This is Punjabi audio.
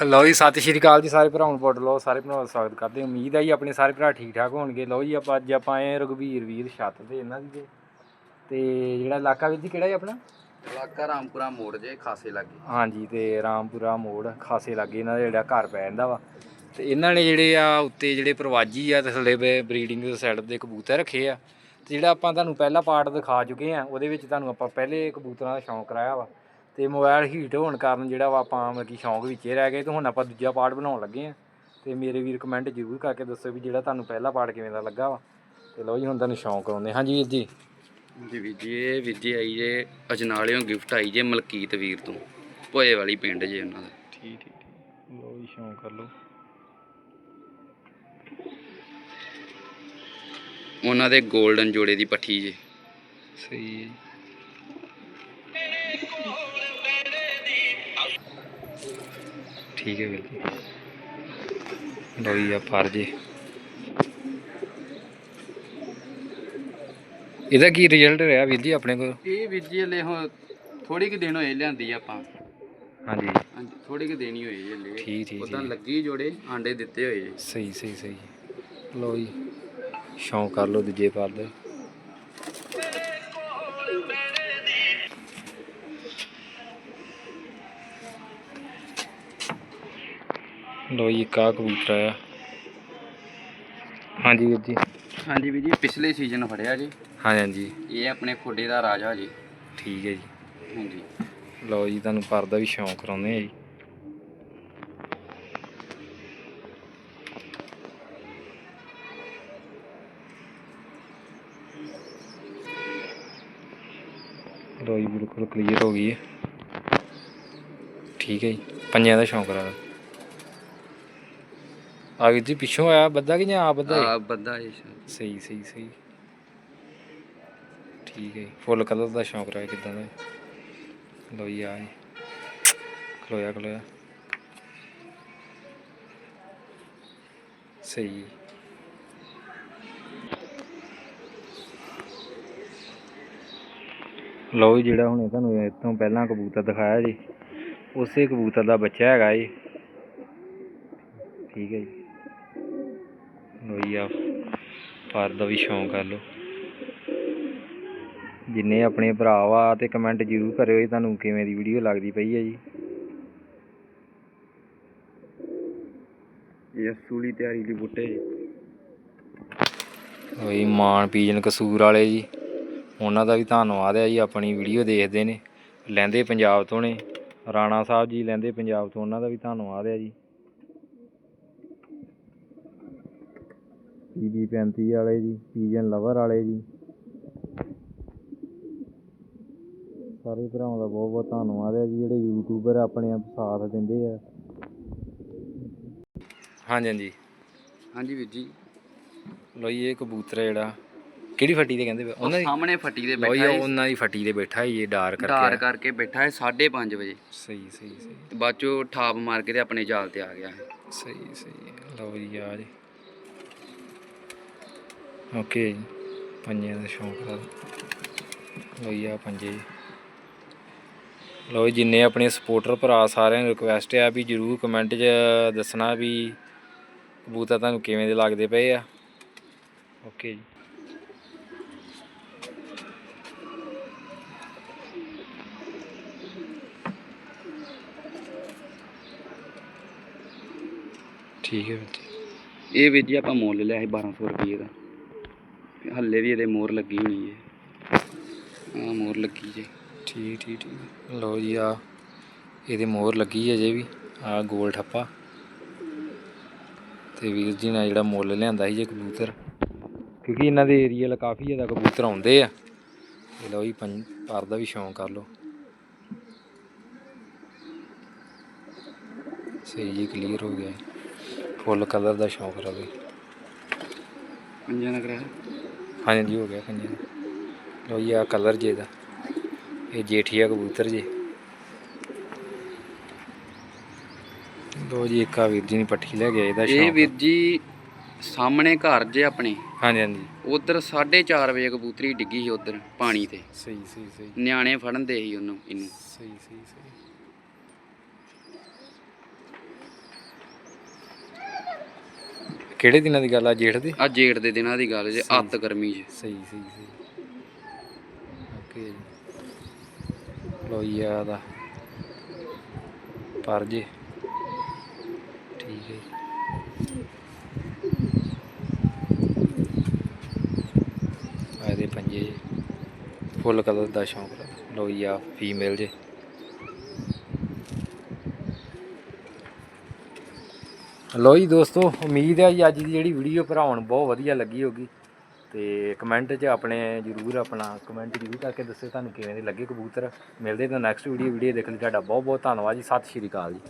ਲਓ ਜੀ ਸਤਿ ਸ਼੍ਰੀ ਅਕਾਲ ਜੀ ਸਾਰੇ ਭਰਾਵਾਂ ਨੂੰ ਲਓ ਸਾਰੇ ਭਰਾਵਾਂ ਦਾ ਸਵਾਗਤ ਕਰਦੇ ਹਾਂ। ਉਮੀਦ ਹੈ ਜੀ ਆਪਣੇ ਸਾਰੇ ਭਰਾ ਠੀਕ ਠਾਕ ਹੋਣਗੇ। ਲਓ ਜੀ ਆਪਾਂ ਅੱਜ ਆਪਾਂ ਆਏ ਹਾਂ ਰਘਵੀਰ ਵੀਰ ਛੱਤ ਤੇ ਇਹਨਾਂ ਦੀ ਤੇ। ਤੇ ਜਿਹੜਾ ਇਲਾਕਾ ਵੀਰ ਜੀ ਕਿਹੜਾ ਜੀ ਆਪਣਾ? ਇਲਾਕਾ ਰਾਮਪੁਰਾ ਮੋੜ ਜੇ ਖਾਸੇ ਲੱਗੇ। ਹਾਂਜੀ ਤੇ ਰਾਮਪੁਰਾ ਮੋੜ ਖਾਸੇ ਲਾਗੇ ਇਹਨਾਂ ਦਾ ਜਿਹੜਾ ਘਰ ਪੈ ਜਾਂਦਾ ਵਾ। ਤੇ ਇਹਨਾਂ ਨੇ ਜਿਹੜੇ ਆ ਉੱਤੇ ਜਿਹੜੇ ਪ੍ਰਵਾਜੀ ਆ ਤੇ ਥੱਲੇ ਬਰੀਡਿੰਗ ਦੇ ਸਾਈਡ ਤੇ ਕਬੂਤਰ ਰੱਖੇ ਆ। ਤੇ ਜਿਹੜਾ ਆਪਾਂ ਤੁਹਾਨੂੰ ਪਹਿਲਾ ਪਾਰਟ ਦਿਖਾ ਚੁੱਕੇ ਆ ਉਹਦੇ ਵਿੱਚ ਤੁਹਾਨੂੰ ਆਪਾਂ ਪਹਿਲੇ ਕਬੂਤਰਾਂ ਦਾ ਸ਼ੌਂਕ ਕਰਾਇਆ ਵਾ। ਤੇ ਮੋਬਾਈਲ ਹੀਟ ਹੋਣ ਕਾਰਨ ਜਿਹੜਾ ਵਾ ਆਪਾਂ ਮਤਲਬ ਕਿ ਸ਼ੌਂਕ ਵਿੱਚ ਹੀ ਰਹਿ ਗਏ ਤੇ ਹੁਣ ਆਪਾਂ ਦੂਜਾ ਪਾਰਟ ਬਣਾਉਣ ਲੱਗੇ ਆ ਤੇ ਮੇਰੇ ਵੀਰ ਕਮੈਂਟ ਜ਼ਰੂਰ ਕਰਕੇ ਦੱਸੋ ਵੀ ਜਿਹੜਾ ਤੁਹਾਨੂੰ ਪਹਿਲਾ ਪਾਰਟ ਕਿਵੇਂ ਦਾ ਲੱਗਾ ਵਾ। ਤੇ ਲਓ ਜੀ ਹੁਣ ਤੁਹਾਨੂੰ ਸ਼ੌਂਕ ਆਉਂਦੇ। ਹਾਂਜੀ ਵੀਰ ਜੀ। ਜੀ ਵੀਰ ਜੀ ਇਹ ਵੀਰ ਜੀ ਆਈ ਜੇ ਅਜਨਾਲਿਓਂ ਗਿਫਟ ਆਈ ਜੇ ਮਲਕੀਤ ਵੀਰ ਤੋਂ ਭੋਏ ਵਾਲੀ ਪਿੰਡ ਜੇ ਉਹਨਾਂ ਦਾ। ਠੀਕ ਠੀਕ ਠੀਕ। ਲਓ ਜੀ ਸ਼ੌਂਕ ਕਰ ਲਓ। ਉਹਨਾਂ ਦੇ 골ਡਨ ਜੋੜੇ ਦੀ ਪੱਠੀ ਜੇ। ਸਹੀ ਹੈ ਠੀਕ ਹੈ ਵੀਰ ਜੀ। ਜੀ ਆ ਫਰ ਜੇ। ਇਹਦਾ ਕੀ ਰਿਜ਼ਲਟ ਰਿਹਾ ਵੀਰ ਜੀ ਆਪਣੇ ਕੋਲ? ਇਹ ਵੀਰ ਜੀ ਹਲੇ ਹੁਣ ਥੋੜੀ ਕਿ ਦਿਨ ਹੋਏ ਲਿਆਂਦੀ ਆਪਾਂ। ਹਾਂਜੀ। ਹਾਂਜੀ ਥੋੜੀ ਕਿ ਦੇਣੀ ਹੋਈ ਜੇ ਹਲੇ। ਠੀਕ ਠੀਕ ਉਦਾਂ ਲੱਗੀ ਜੋੜੇ ਆਂਡੇ ਦਿੱਤੇ ਹੋਏ ਸਹੀ ਸਹੀ ਸਹੀ। ਲਓ ਜੀ ਸ਼ੌਂਕ ਕਰ ਲਓ ਦੂਜੇ ਪਰ ਦੇ। ਲਓ ਜੀ ਕਾ ਕਬੂਤਰ ਆਇਆ। ਹਾਂਜੀ ਵੀਰ ਜੀ। ਹਾਂਜੀ ਵੀਰ ਜੀ ਪਿਛਲੇ ਸੀਜ਼ਨ ਫੜਿਆ ਜੀ। ਹਾਂਜੀ ਹਾਂਜੀ ਇਹ ਆਪਣੇ ਖੋਡੇ ਦਾ ਰਾਜਾ ਜੀ। ਠੀਕ ਹੈ ਜੀ। ਹਾਂਜੀ। ਲਓ ਜੀ ਤੁਹਾਨੂੰ ਪਰ ਦਾ ਵੀ ਸ਼ੌਂਕ ਕਰਾਉਂਦੇ ਆ ਜੀ। ਲਓ ਜੀ ਬਿਲਕੁਲ ਕਲੀਅਰ ਹੋ ਗਈ ਹੈ। ਠੀਕ ਹੈ ਜੀ ਪੰਜਾਂ ਦਾ ਸ਼ੌਂਕ ਕਰਾ ਆ ਵੀਰ ਜੀ ਪਿੱਛੋਂ ਆਇਆ ਬੱਦਾ ਕਿ ਜਾਂ ਆ ਬੱਦਾ ਆ ਬੰਦਾ ਇਹ ਸ਼ਾਇਦ। ਸਹੀ ਸਹੀ ਸਹੀ। ਠੀਕ ਹੈ ਫੁੱਲ ਕਲਰ ਦਾ ਸ਼ੌਂਕ ਰਿਹਾ ਕਿਦਾਂ ਦਾ? ਲੋ ਜੀ ਆ ਜੀ। ਖਲੋਇਆ ਖਲੋਇਆ। ਸਹੀ ਲੋ ਜੀ ਜਿਹੜਾ ਹੁਣ ਤੁਹਾਨੂੰ ਇਹ ਤੋਂ ਪਹਿਲਾਂ ਕਬੂਤਰ ਦਿਖਾਇਆ ਜੀ ਉਸੇ ਕਬੂਤਰ ਦਾ ਬੱਚਾ ਹੈਗਾ ਜੀ। ਠੀਕ ਹੈ ਜੀ। ਲੋ ਜੀ ਆ ਪਰ ਦਾ ਵੀ ਸ਼ੌਂਕ ਕਰ ਲਓ। ਜਿੰਨੇ ਆਪਣੇ ਭਰਾ ਵਾ ਤੇ ਕਮੈਂਟ ਜ਼ਰੂਰ ਕਰਿਓ ਜੀ ਤੁਹਾਨੂੰ ਕਿਵੇਂ ਦੀ ਵੀਡੀਓ ਲੱਗਦੀ ਪਈ ਹੈ ਜੀ। ਇਹ ਸੂਲੀ ਤਿਆਰੀ ਲਈ ਬੂਟੇ। ਜੀ ਹੋਈ ਮਾਨ ਪੀਜਨ ਕਸੂਰ ਵਾਲੇ ਜੀ ਉਹਨਾਂ ਦਾ ਵੀ ਧੰਨਵਾਦ ਹੈ ਜੀ ਆਪਣੀ ਵੀਡੀਓ ਦੇਖਦੇ ਨੇ। ਲੈਂਦੇ ਪੰਜਾਬ ਤੋਂ ਨੇ। ਰਾਣਾ ਸਾਹਿਬ ਜੀ ਲੈਂਦੇ ਪੰਜਾਬ ਤੋਂ ਉਹਨਾਂ ਦਾ ਵੀ ਧੰਨਵਾਦ ਹੈ ਜੀ। ਪੀਬੀ 35 ਵਾਲੇ ਜੀ ਪੀਜਨ ਲਵਰ ਵਾਲੇ ਜੀ। ਸਾਰੇ ਭਰਾਵਾਂ ਦਾ ਬਹੁਤ ਬਹੁਤ ਧੰਨਵਾਦ ਹੈ ਜੀ ਜਿਹੜੇ ਯੂਟਿਊਬਰ ਆਪਣੇ ਆਪ ਸਾਥ ਦਿੰਦੇ ਆ। ਹਾਂਜੀ ਹਾਂਜੀ। ਹਾਂਜੀ ਵੀਰ ਜੀ। ਲੋ ਜੀ ਇਹ ਕਬੂਤਰ ਹੈ ਜਿਹੜਾ। ਕਿਹੜੀ ਫੱਟੀ ਤੇ ਕਹਿੰਦੇ ਪਏ? ਉਹ ਉਹਨਾਂ ਦੀ ਸਾਹਮਣੇ ਫੱਟੀ ਦੇ ਲੋ ਜੀ ਬੈਠਾ ਹੈ ਉਹਨਾਂ ਦੀ ਫੱਟੀ ਤੇ ਬੈਠਾ ਹੈ ਇਹ ਡਾਰ ਧਾਰ ਕਰਕੇ ਕਰਕੇ ਬੈਠਾ ਹੈ 5:30 ਵਜੇ। ਸਹੀ ਸਹੀ ਸਹੀ। ਤੇ ਬਾਅਦ ਚੋਂ ਠਾਪ ਮਾਰ ਕੇ ਤੇ ਆਪਣੇ ਜਾਲ ਤੇ ਆ ਗਿਆ। ਹੈ ਸਹੀ ਸਹੀ ਲਓ ਜੀ ਆ ਜੀ। ਓਕੇ ਪੰਜਿਆਂ ਦਾ ਸ਼ੌਂਕ ਦਾ ਲਓ ਆ ਪੰਜੇ ਲਓ ਜਿੰਨੇ ਆਪਣੇ ਸਪੋਰਟਰ ਭਰਾ ਸਾਰਿਆਂ ਨੂੰ ਰਿਕੁਐਸਟ ਆ ਵੀ ਜਰੂਰ ਕਮੈਂਟ 'ਚ ਦੱਸਣਾ ਵੀ ਕਬੂਤਰ ਤੁਹਾਨੂੰ ਕਿਵੇਂ ਦੇ ਲੱਗਦੇ ਪਏ ਆ। ਓਕੇ ਜੀ। ਠੀਕ ਹੈ ਵੀਰ ਜੀ। ਇਹ ਵੀਰ ਜੀ ਆਪਾਂ ਮੁੱਲ ਲਿਆ ਸੀ 1200 ਰੁਪਏ ਦਾ। ਹੱਲੇ ਵੀ ਇਹਦੇ ਮੋਹਰ ਲੱਗੀ ਹੋਣੀ ਹੈ। ਆ ਮੋਹਰ ਲੱਗੀ ਜੇ। ਠੀਕ ਠੀਕ ਠੀਕ। ਲਓ ਜੀ ਆ ਇਹਦੇ ਮੋਹਰ ਲੱਗੀ ਹੈ ਜੇ ਵੀ। ਆ ਗੋਲ ਠੱਪਾ। ਤੇ ਵੀਰ ਜੀ ਨੇ ਜਿਹੜਾ ਮੁੱਲ ਲਿਆਂਦਾ ਸੀ ਜੇ ਕਬੂਤਰ। ਕਿਉਂਕਿ ਇਹਨਾਂ ਦੇ ਏਰੀਆ ਲ ਕਾਫੀ ਜ਼ਿਆਦਾ ਕਬੂਤਰ ਆਉਂਦੇ ਆ। ਤੇ ਲਓ ਜੀ ਪਰ ਦਾ ਵੀ ਸ਼ੌਂਕ ਕਰ ਲਓ। ਸਹੀ ਜੀ ਕਲੀਅਰ ਹੋ ਗਿਆ। ਫੁੱਲ ਕਲਰ ਦਾ ਸ਼ੌਂਕ ਰਵੇ। ਪੰਜਾਂ ਕਰਾਇਆ। ਹਾਂਜੀ ਹੋ ਗਿਆ ਦਾ ਲਓ ਜੀ ਆ ਕਲਰ ਜੇ ਦਾ ਇਹ ਜੇਠੀਆ ਕਬੂਤਰ ਜੇ। ਲਓ ਜੀ ਇੱਕ ਆ ਵੀਰ ਜੀ ਨੇ ਪੱਠੀ ਲੈ ਗਿਆ ਇਹਦਾ ਇਹ ਵੀਰ ਜੀ ਸਾਹਮਣੇ ਘਰ ਜੇ ਆਪਣੇ। ਹਾਂਜੀ ਹਾਂਜੀ। ਉਧਰ 4:30 ਵਜੇ ਕਬੂਤਰੀ ਡਿੱਗੀ ਸੀ ਉਧਰ ਪਾਣੀ ਤੇ। ਸਹੀ ਸਹੀ ਸਹੀ। ਨਿਆਣੇ ਫੜਨ ਦੇ ਸੀ ਉਹਨੂੰ ਇਹਨੂੰ। ਸਹੀ ਸਹੀ ਸਹੀ। ਕਿਹੜੇ ਦਿਨਾਂ ਦੀ ਗੱਲ ਆ ਜੇਠ ਦੀ? ਆ ਜੇਠ ਦੇ ਦਿਨਾਂ ਦੀ ਗੱਲ ਜੇ ਅੱਤ ਗਰਮੀ 'ਚ ਸਹੀ ਸਹੀ ਸਹੀ। ਓਕੇ ਜੀ। ਲੋ ਜੀ ਆ ਦਾ ਪਰ ਜੇ। ਠੀਕ ਹੈ ਜੀ। ਆ ਇਹਦੇ ਪੰਜੇ ਜੀ। ਫੁੱਲ ਕਲਰ ਦਾ ਸ਼ੌਂਕ ਲੋ ਜੀ ਆ ਫੀਮੇਲ ਜੇ। ਲੋ ਜੀ ਦੋਸਤੋ, ਉਮੀਦ ਹੈ ਜੀ ਅੱਜ ਦੀ ਜਿਹੜੀ ਵੀਡੀਓ ਭਰਾਉਣ ਬਹੁਤ ਵਧੀਆ ਲੱਗੀ ਹੋਗੀ ਤੇ ਕਮੈਂਟ 'ਚ ਆਪਣੇ ਜਰੂਰ ਆਪਣਾ ਕਮੈਂਟ ਜਰੂਰ ਕਰਕੇ ਦੱਸਿਓ ਤੁਹਾਨੂੰ ਕਿਵੇਂ ਦੇ ਲੱਗੇ ਕਬੂਤਰ। ਮਿਲਦੇ ਤਾਂ ਨੈਕਸਟ ਵੀਡੀਓ ਵੀਡੀਓ ਦੇਖਣ ਲਈ। ਤੁਹਾਡਾ ਬਹੁਤ ਬਹੁਤ ਧੰਨਵਾਦ ਜੀ। ਸਤਿ ਸ਼੍ਰੀ ਅਕਾਲ ਜੀ।